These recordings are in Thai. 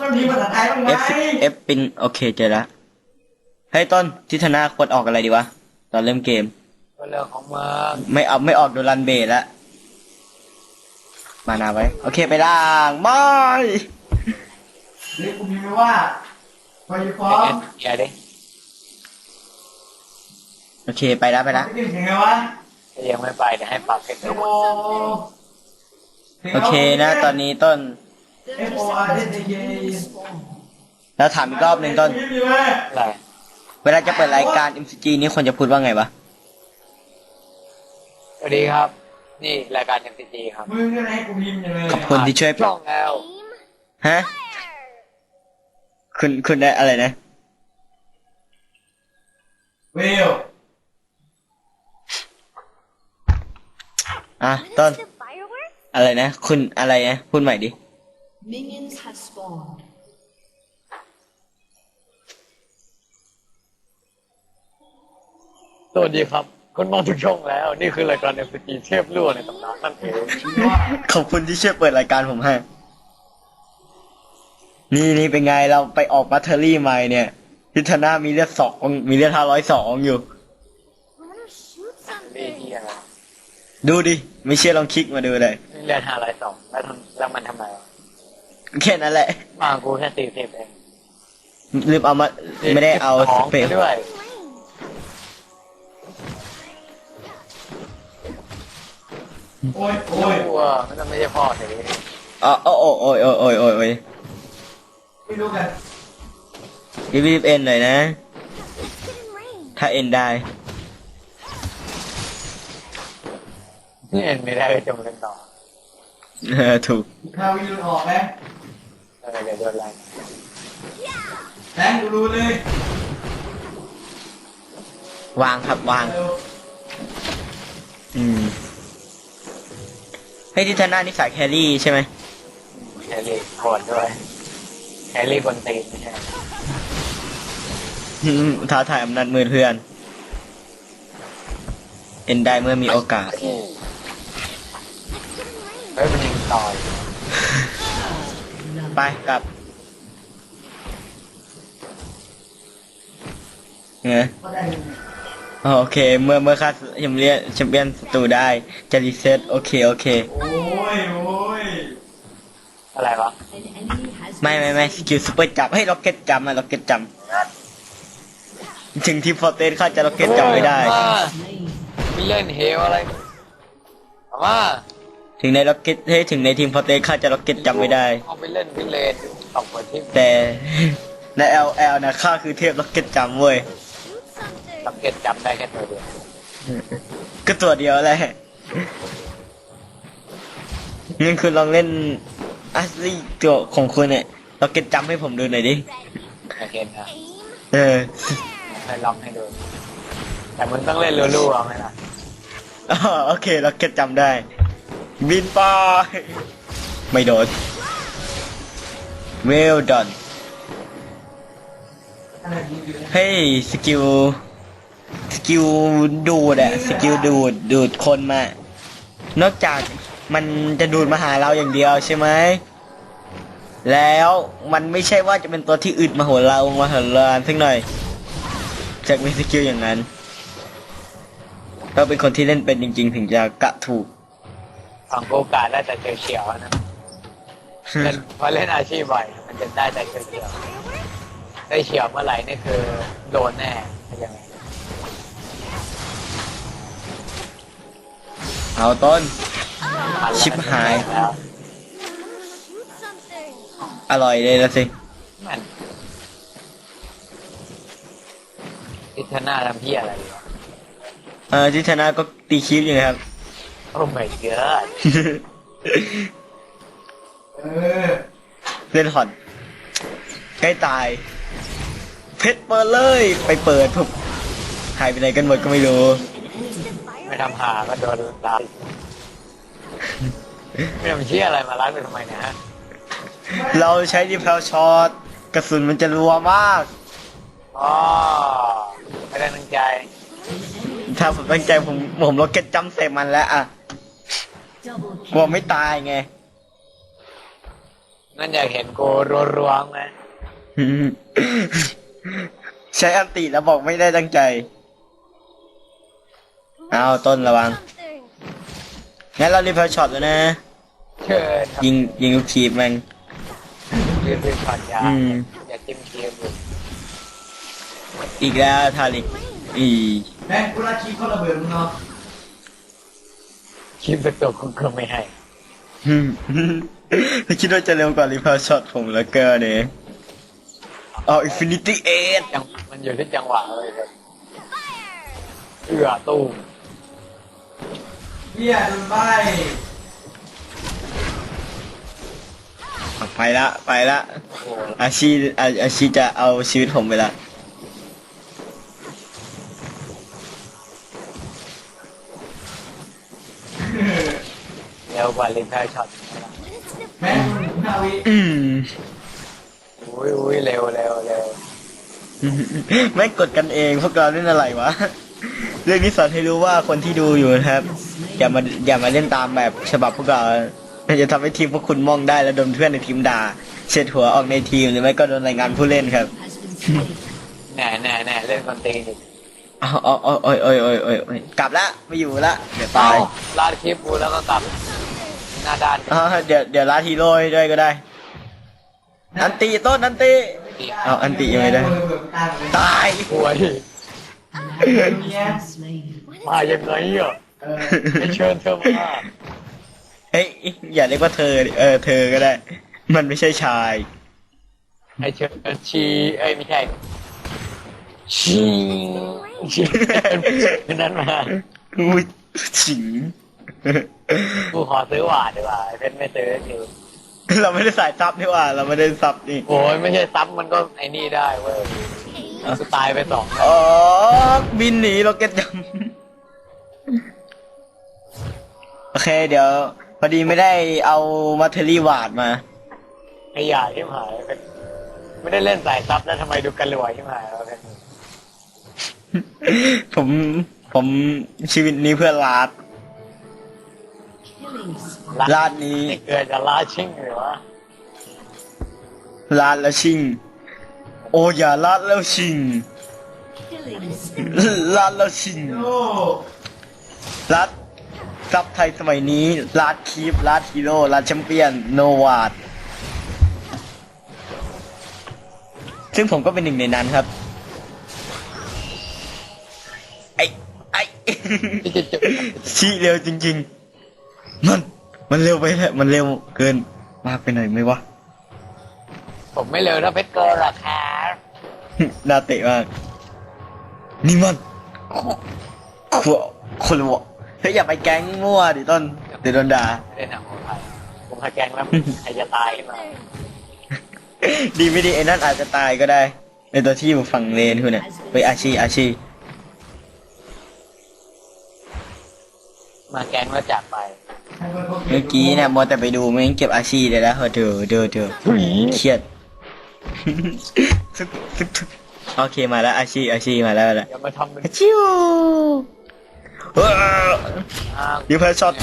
มันมีภาษาไทยบ้างไหม F F ปินโอเคเจอละเฮ้ยต้นทิศนาควรออกอะไรดีวะ ตอนเริ่มเกมก็เรื่องของมึงไม่เอาไม่ออกโดรันเบสละมานาไว้ โอเคไปล่างไม่เฮ้ยกูมีไหมว่าไปฟ้อเอ็งนแกดิโอเคไปแล้วไปแล้วไม่ได้ยังไงวะถ้ายังไม่ไปเดี๋ยวให้ปรับเป็นเอโอโอเคนะ ตอนนี้ต้น เอโออาร์เอสเอแล้วถามอีกรอบหนึ่งต้นมีไหมอะไรเวลาจะเปิดรายการ MCG นี่ควรจะพูดว่าไงวะ สวัสดีครับ นี่รายการ MCG ครับมึงก็ให้กูพิมพ์อย่างเลยขอบคุณที่ช่วยช่องแล้ว ฮะ คุณคุณได้อะไรนะ เวลอะต้น The fireworks? อะไรนะ คุณอะไรนะ พูดใหม่ดิ Minions have spawned. สวัสดีครับคุณมาทุกช่องแล้ว นี่คือรายการ MCG เทพรั่วในตำนานนั่นเองขอบคุณที่ช่วยเปิดรายการผมให้ นี่นี่เป็นไงเราไปออกบัตเทอรี่ใหม่เนี่ยพิธนามีเลือดสองมีเลือดห้าร้อยสองอยู่ I wanna shoot นี่ something. ที่อะไรดูดิ ไม่เชื่อลองคลิกมาดูเลยนี่เรียนหาอะไรสองแล้วทำแล้วมันทำไมวะ แค่นั้นแหละมากูแค่สี่สิบเองลืมเอามาไม่ได้เอาขสองเปรไปย์ด้วยโอ้ยโอ้ยรั่วไม่ต้องไม่ใช่พ่อเฉยอ๋อโอ้โอ้โอ้ยโอ้ยโอ้ยโอ้ยโอ้ยไม่รู้กันรีบรีบเอ็นหน่อยนะ Let's get in range. ถ้าเอ็นได้นี่เอ็นไม่ได้ก็จมกันต่อเออถูกข้าวิรุณออกไหม เออเดี๋ยวโดนไล่แทงกูรู้เลยวางครับวางเร็วอืมให้ทิธนานี่สายแครี่ใช่ไหมแครี่โหดด้วยแครี่บนตีนไม่ใช่อืมท้าทายอำนาจมือเพื่อน เอ็นได้เมื่อมีโอกาส เฮ้ยมันยิงต่อย ไปกลับเงก็ได้โอเค เมื่อเมื่อค่าแชมเปี้ยนแชมเปี้ยนศัตรูได้ จะรีเซ็ตโอเค โอเค โอ้ยโอ้ยอะไรวะ An enemy has ไม่ไม่ไม่สกิลซูเปอร์จับให้ล็อกเก็ตจำอะล็อกเก็ตจำถึงทีมฟอร์เตสข้าจะล็อกเก็ตจำไม่ได้มา slain. มีเล่นเฮลอะไรเอามา ถึงในล็อกเก็ตให้ยถึงในทีมฟอร์เตสข้าจะล็อกเก็ตจำไม่ได้ เอาไปเล่นวิเลนตบกว่าที่แต่ใน LL นะข้าคือเทพล็อกเก็ตจำเว้ย Shoot something. สังเกตจับได้แค่ตัวเดียวก็ตัวเดียวแหละงั้นคุณลองเล่นอัสลี่ตัวของคุณเนี่ยล็อกเก็ตจำให้ผมดูหน่อยดิไม่เห็นนะ Aim. เออเคยลองให้ดู แต่มันต้องเล่นรัวๆไหมล่ะอ๋อโอเคล็อกเก็ตจำได้ บินไปไม่โดน well done อะไรมึงอยู่นะเฮ้ยสกิล สกิลดูดอะสกิลดูดดูดคนมา นอกจากมันจะดูดมาหาเราอย่างเดียวใช่ไหม แล้วมันไม่ใช่ว่าจะเป็นตัวที่อึดมาโหเรามาโหรานสักหน่อยจากมีสกิลอย่างนั้นต้องเป็นคนที่เล่นเป็นจริง ๆ ถึงจะกะถูก ฝั่งโอกาสได้แต่เฉียวๆนะเล่นพอเล่นอาชีพบ่อยมันจะได้แต่เฉียวๆได้เฉียวเมื่อไหร่นี่คือโดนแน่ยังไงเอาต้น ชิบหาย แล้ว Shoot something. อร่อยเลยละสิมันพิธนาทำพี่อะไรอยู่วะเออที่ชนะก็ตีคลิปอยู่นะครับ โอ้ my god เออเล่นฮอนใกล้ตาย เพชรเปิดเลย ไปเปิดปุ๊บหายไปไหนกันหมดก็ไม่รู้ ไม่ทำหาก็โดนรัดไม่ทำเชี่ยอะไรมารัดไปทำไมเนะฮะเราใช้ดิพลช็อตกระสุนมันจะรัวมากอ๋อไม่ได้ตั้งใจ ถ้าผมตั้งใจผมผมล็อกเก็ตจัมป์ใส่มันแล้วอะ Double กลัว kill. ไม่ตายไงนั่นอยากเห็นกูรัวๆไหมใช้อันติแล้วบอกไม่ได้ตั้งใจ เอาต้นระวัง Something. งั้นเรารีเพลช็อตแล้วนะ เชิญครับยิงยิงลูกคีบแมันยืนเป็นช็อตยาอืม อย่าจิ้มเคียบอยู่อีกแล้วทาริกอีแม่งกูรักคีเขาระเบิดมึงเนาะ คิดเป็นตัวคุณก็ไม่ให้ถ้าคิดว่าจะเร็วกว่ารีเพลช็อตผมแล้วก็เนี่ยเอาอินฟินิตี้เอทจังมันอยู่ที่จังหวะเลยครับเอือตู้มเฮียโดนใบไปละ ไปละโอ้โหอาชีอาอาชีจะเอาชีวิตผมไปละ วกว่าลิมแพลช็อตแม่งนาวิอืมอุ้ยอุ้ยเร็วเร็วเร็วไม่กดกันเองพวกเราเล่นอะไรวะ เรื่องนี้สอนให้รู้ว่าคนที่ดูอยู่นะครับ อย่ามาอย่ามาเล่นตามแบบฉบับพวกเรามันจะทำให้ทีมพวกคุณมองได้และโดนเพื่อนในทีมด่าเช็ดหัวออกในทีมหรือไม่ก็โดนรายงานผู้เล่นครับ Has been slain. แน่แน่แน่เล่นคนตีนอีกอ๋ออ๋ออ๋อโอ้ยโอ้ยโอ้ยโอ้ยโอ้ยกลับละไม่อยู่ละเดี๋ยวเอ้าตายลาดคลิปกูแล้วก็กลับ หน้าด้านอ๋อเดี๋ยวเดี๋ยวลาทีโร่ให้ด้วยก็ได้ อันตีต้นอันตีอีกเอาอันติยังไม่ได้ระเบิดตายเลยตายป่วย An ally has been slain. มายังไงอะเออไม่เชิญเธอมาเฮ้ยอย่าเรียกว่าเธอดิเออเธอก็ได้ มันไม่ใช่ชายไอเชิญชีเอ้ยไม่ใช่ชีชีนั้นมา อุ้ยฉิง กูขอซื้อหวานดีกว่าไอ้เพชรไม่ซื้อจริงเราไม่ได้สายซับนี่หว่า เราไม่ได้ซับนี่ โอ้ยไม่ใช่ซ้ำมันก็ไอ้นี่ได้เว้ยกูตายไปสองอ๋อ บินหนีโรเก็ตจำโอเค เดี๋ยว พอดีไม่ได้เอามาเทอรี่วาดมาขยะที่หายเป็นไม่ได้เล่นสายซับแล้วทำไมดูกันรวยที่หายวะเพชรผมผมชีวิตนี้เพื่อลาด Killing spree. ลาดนี้ เกิดจะลาชิ่งหรือวะลาดแล้วชิง โอ้อย่าลาดแล้วชิง Killing spree. ลาดแล้วชิงโอ้รัดซับไทยสมัยนี้รัดคีฟรัดฮีโร่รัดแชมเปี้ยน โนวาดซึ่งผมก็เป็นหนึ่งในนั้นครับ ไอ้ไอ้ที่จะจุดชี้เร็วจริง ๆ มันมันเร็วไปแล้วมันเร็วเกินมากไปหน่อยไหมวะ ผมไม่เร็วถ้าเพชรเกินหรอกครับน่าเตะมากนี่มันขวคนละวะเฮ้ยอย่าไปแก๊งมั่วดิต้นเดี๋ยวโดนด่าไม่ได้หนังของไทยผมพาแกงแล้วใครจะตายขึ้นมาดีไม่ดีไอ้นั่นอาจจะตายก็ได้ในตัวที่อยู่ฝั่งเลนคุณเนี่ยไปอาชีอาชีมาแกงแล้วจากไปให้คนพว เมื่อกี้เนี่ยมัวแต่ไปดูไม่งั้นเก็บอาชีได้แล้วเฮ้ยเดอเดอเดอเครียดซึกซึกซึกโอเคมาแล้วอาชีอาชีมาแล้วมาแล้วอย่ามาทำเป็นอาชิวเอออ้างยูเพอร์ช็อต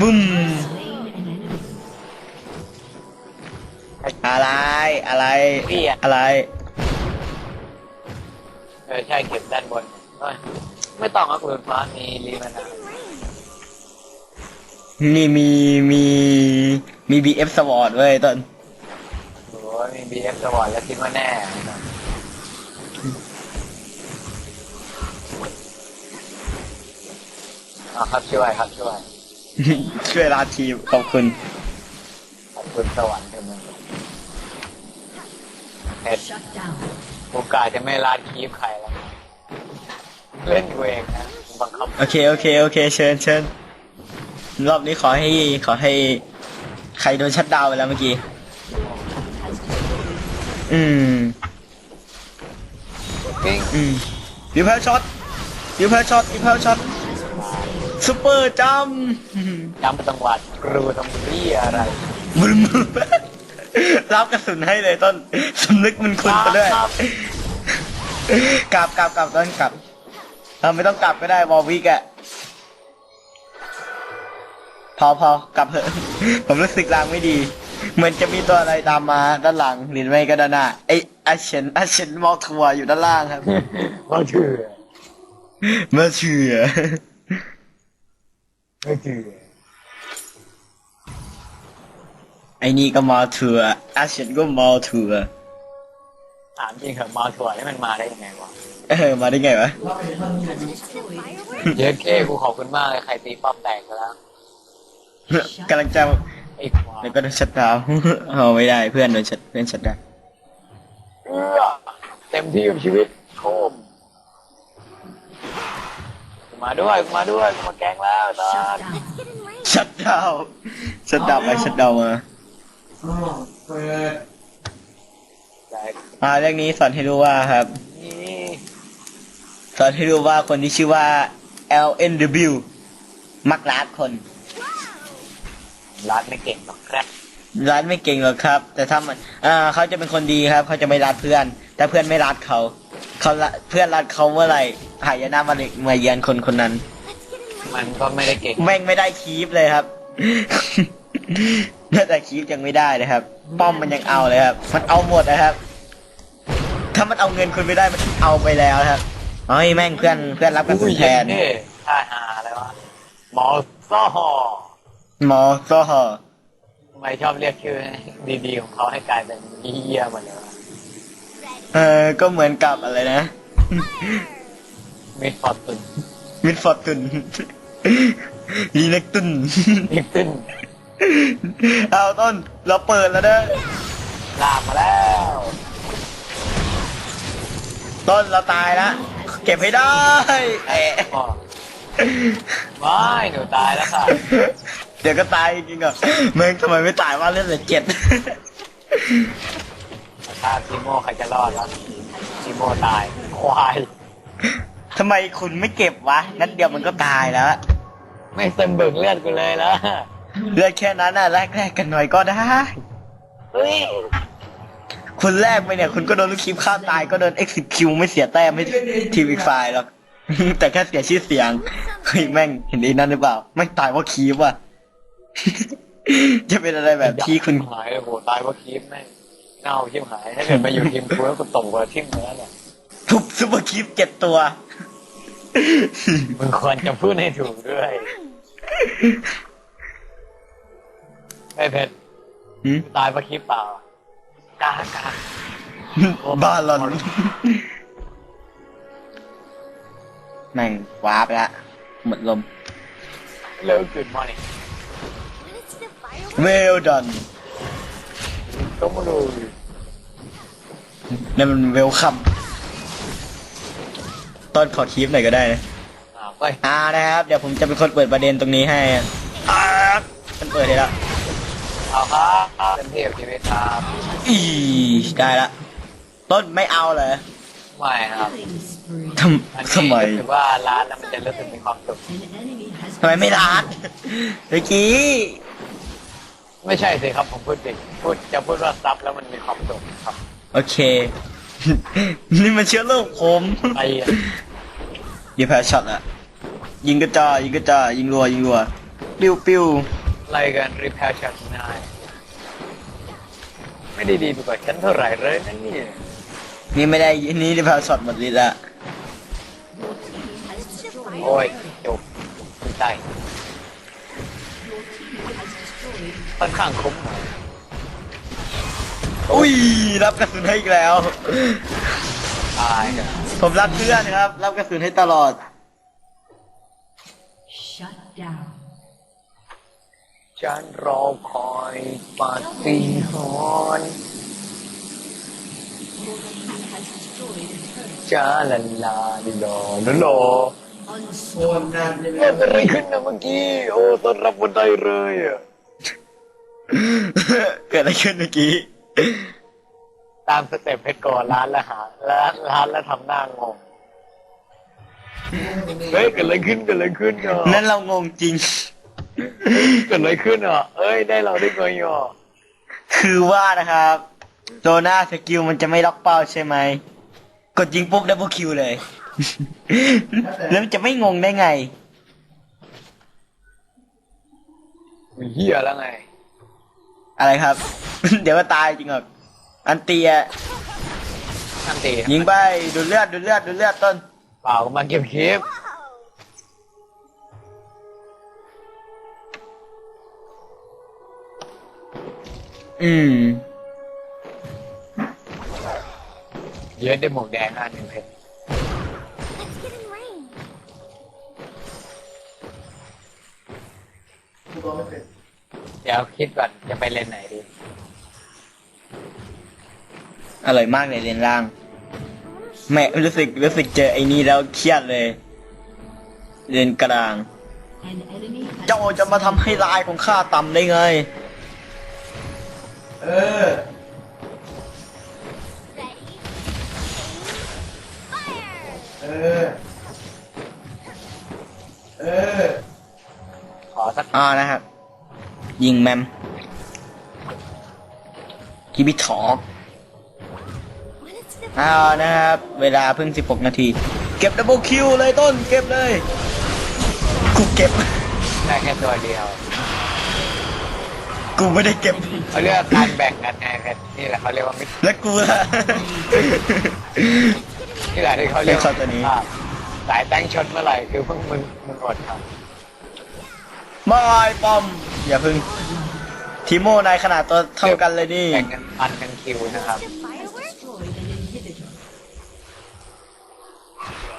บึ้ม Slain an enemy. อะไรอะไรอะไรเออใช่เก็บด้านบนเอ้ยไม่ต้องเอาปืนฟ้ามีรีมานา นี่มีมีมีบีเอฟสวอร์ดเว้ยต้นโอ้ยมีบีเอฟสวอร์แล้วคิดว่าแน่อ่าครับช่วยครับช่วย ช่วยลาทีมขอบคุณขอบคุณสวรรค์เต็มเลยเอ็ด Shut down. โอกาสจะไม่ลาดคีฟใครแล้ว เล่นตัวเองนะบังคับ โอเค โอเค โอเค เชิญเชิญ รอบนี้ขอให้ขอให้ ใครโดนชัดดาวน์ไปแล้วเมื่อกี้ Has been อืมปิ้งอืมดิวเพลช็อตดิวเพลช็อตดิวเพลช็อตซูเปอร์จัมจำจังหวัดกรูตรงนี้อะไรบึ้มรับกระสุนให้เลยต้นสำนึกมันคุณไปด้วยครับกลับกลับกลับต้นกลับเออไม่ต้องกลับก็ได้วอลวิกอะ พอพอกลับเถอะผมรู้สึกรางไม่ดี เหมือนจะมีตัวอะไรตามมาด้านหลังหรือไม่ก็ด้านหน้าไออาเชนอาเชนมอลทัวร์อยู่ด้านล่างครับก็ถือมาเชื่อไม่ถือไอ้นี่ก็มาทัวร์อาเชนก็มาทัวร์ถามจริงเหอะมาถั่วนี่มันมาได้ยังไงวะเออมาได้ไงวะเราเป็นคนนี้ Fireworks? เยอะเก้กูขอบคุณมากเลยใครตีป้อมแตกไปแล้ว กำลังจะไอ้ควายแล้วก็โดนชัดดาวน์เอาไม่ได้เพื่อนโดนชัดเพื่อนชัดดาวน์เอื้อเต็มที่กับชีวิตโคมกูมาด้วยกูมาด้วยกูมาแกล้งแล้วตอน Shut down. Get in range. ชัดดาวน์ชัดดาวน์ไปชัดดาวน์มาอ๋อเปิดใจอ่าเรื่องนี้สอนให้รู้ว่าครับ นี่สอนให้รู้ว่าคนที่ชื่อว่า LNW มักรัดคน รัดไม่เก่งหรอกครับรัดไม่เก่งหรอกครับ แต่ถ้ามันอ่าเขาจะเป็นคนดีครับ เขาจะไม่รัดเพื่อน แต่เพื่อนไม่รัดเขา เขาละเพื่อนรัดเขาเมื่อไหร่หายนะมาเลยมาเยือนคนคนนั้น Let's get in range. มันก็ไม่ได้เก่งแม่งไม่ได้คีฟเลยครับน่าแต่คีฟยังไม่ได้เลยครับ ป้อมมันยังเอาเลยครับ มันเอาหมดนะครับ ถ้ามันเอาเงินคุณไม่ได้มันเอาไปแล้วนะครับเฮ้ยแม่งเพื่อนเพื่อนรับกันสุดแทนนี่ท่าหาอะไรวะหมอซ่อ หมอซอฮอทำไมชอบเรียกชื่อดีๆของเขาให้กลายเป็นเฮียหมดเลยวะเออก็เหมือนกับอะไรนะ มิดฟอร์ตุนมิดฟอร์ตุนลีเล็กตุนนิกตึนเอาต้น เราเปิดแล้วเด้อลากมาแล้ว ต้นเราตายแล้วเก็บให้ได้แอะอ๋อไม่หนูตายแล้วค่ะเดี๋ยวก็ตายจริงๆอะแม่งทำไมไม่ตายว่าเล่นเหลือเจ็ดถ้าทีโมใครจะรอดแล้วทีโมตาย ควายทำไมคุณไม่เก็บวะ นัดเดียวมันก็ตายแล้ว ไม่เต็มเบิกเลือดกูเลยแล้ว เลือดแค่นั้นน่ะแลกแลกกันหน่อยก็ได้ เฮ้ย คุณแลกไปเนี่ย คุณก็โดนลูกคลิปฆ่าตายก็โดน execute ไม่เสียแต้มให้ทีมอีกฝ่ายหรอก แต่แค่เสียชื่อเสียง เฮ้ยแม่งเห็นไอ้นั่นหรือเปล่าแม่งตายเพราะคีบว่ะ จะเป็นอะไรแบบที่คุณหายเลยโหตายเพราะคีฟแม่งเน่าชิบหายถ้าเกิดมาอยู่ทีมกูแล้วกูตกกว่าทิ่มเนื้อเนี่ยทุบซุปเปอร์คีบเจ็ดตัวมึงควรจะพูดให้ถูกด้วยไอ้เพชรหืมตายเพราะคีฟเปล่ากากาบาลอนแม่งวาร์ปละหมดลมเลิก to fireworks. well done ก็มาดูนั่นมันเวลคัมต้นขอคลิปหน่อยก็ได้นะอ่าวเฮ้ยอ่านะครับ เดี๋ยวผมจะเป็นคนเปิดประเด็นตรงนี้ให้อ่ามันเปิดได้แล้วเอาครับเป็นเทพชีวิตครับอีได้ละ ต้นไม่เอาเลยไม่ครับ Killing spree. ทอันำทำนี้ไมรู้สึกว่าร้านแล้วมันจะรู้สึกมีความสุข An enemy has ทำไมไม่รัดเมื่อกี้ ไม่ใช่สิครับผมพูดผิดพูดจะพูดว่าซับแล้วมันมีความสุขครับโอเค นี่มันเชื้อโรคผมไอ้อะยิงแพ้ช็อตอะยิงกระจายยิงกระจายยิงรัวยิงรัวปิ้วปิ้วอะไรกันรีแพร์ชันนายไม่ได้ดีไปกว่าฉันเท่าไหร่เลยนั่นนี่ยนี่ไม่ได้นี่ได้แพ้ช็อตหมดฤทธิ์ละ has destroyed. โอ้ยจบไม่ไค่อนข้างคุ้มอุ้ยรับกระสุนให้อีกแล้ว ตายกันผมรับเพื่อนครับ รับกระสุนให้ตลอด Shut down. ฉันรอคอยปาฏิหาริย์ Your team has destroyed a turret. จ้าลันลาดิโดดิโดโอนนั่นใช่ไหม เกิดอะไรขึ้นนะเมื่อกี้ โอ้ต้อนรับบนไดเลยอะ เกิดอะไรขึ้นเมื่อกี้ ตามสเต็ปเพชรก่อนร้านแล้วหาร้านร้านแล้วทำหน้างงเฮ้ยเกิดอะไรขึ้นเกิดอะไรขึ้นอะนั่นเรางงจริง เกิดอะไรขึ้นอะเอ้ยได้เราได้ไงอะคือว่านะครับโซน่าสกิลมันจะไม่ล็อกเป้าใช่ไหม กดยิงปุ๊บดับเบิลคิวเลย แล้วมันจะไม่งงได้ไงมีเฮียแล้วไง อะไรครับ เดี๋ยวก็ตายจริงหรอกอันเตียทันทียิงไปดูดเลือดดูดเลือดดูดเลือดต้นเปล่ามาเก็บคลิปอืม เยอะได้หมวกแดงอันหนึ่งเพชร เดี๋ยวคิดก่อนจะไปเล่นไหนดีอร่อยมากเลยเลนล่างแม่รู้สึกรู้สึกเจอไอ้นี่แล้วเครียดเลย เลนกลาง An enemy has เจ้าจะมาทำให้ลายของข้าต่ำได้ไง เออ Ready? Fire! เออ เออ ขอสัก อ่านะครับ ยิงแมมกิบิทอก When it's the อ่านะครับ เวลาเพิ่ง 16 นาที เก็บดับเบิลคิวเลยต้น เก็บเลยกูเก็บได้แค่ตัวเดียว กูไม่ได้เก็บเขาเรียกว่าการแบ่งกันไงเพชรนี่แหละเขาเรียกว่ามิตรและกูล่ะนี่แหละที่เขาเรียกไม่เข้าตัวนี้ภาพสายแตงชนเมื่อไหร่คือเพิ่งมึงมึงอดครับ บายปอม อย่าพึ่งทีโมนายขนาดตัวเท่ากันเลยนี่แบ่งกันพันกันคิวนะครับ the fireworks? destroyed an inhibitor.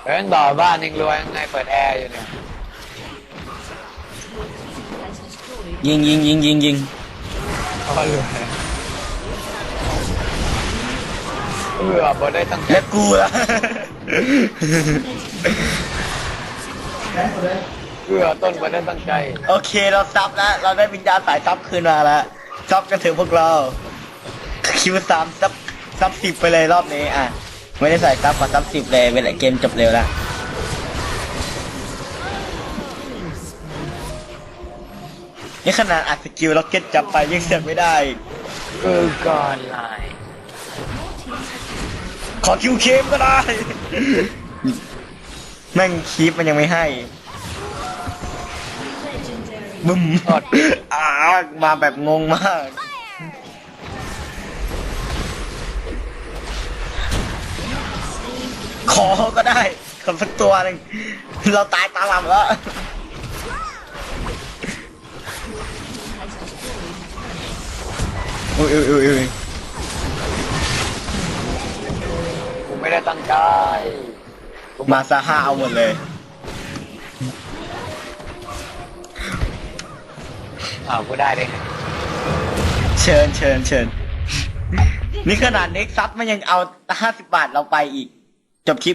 เอิ้นต่อบ้านยังรวยยังไงเปิดแอร์อยู่เนี่ย Has destroyed ยิงยิงยิงยิงยิงเขาก็รวยเออบอได้ตั้งใจและกูล่ะแรงกู เลยเออต้นบอได้ตั้งใจ โอเคเราซับแล้ว เราได้วิญญาณสายซับคืนมาแล้วซับกันถึงพวกเรา คิวสามซับซับสิบไปเลยรอบนี้อะ ไม่ได้ใส่ซับขอซับสิบเลยเวลาเกมจบเร็วแล้วนี่ขนาดอัดสกิลล็อกเก็ตจับไปยังเสียไม่ได้คือก่อนไลน์ขอคิวเคมก็ได้ แม่งคีปมันยังไม่ให้ legendary. บึ้มอ่ามาแบบงงมากขอก็ได้ขอสักตัวหนึ่งเราตายตาลำแล้วอุ้ยอุ้ยอุ้ยอุ้ยกูไม่ได้ตั้งใจมาซาห้าเอาหมดเลย อ้าวกูได้เลยเชิญเชิญเชิญนี่ขนาดเน็กซัสมันยังเอาห้าสิบบาทเราไปอีก จบคลิป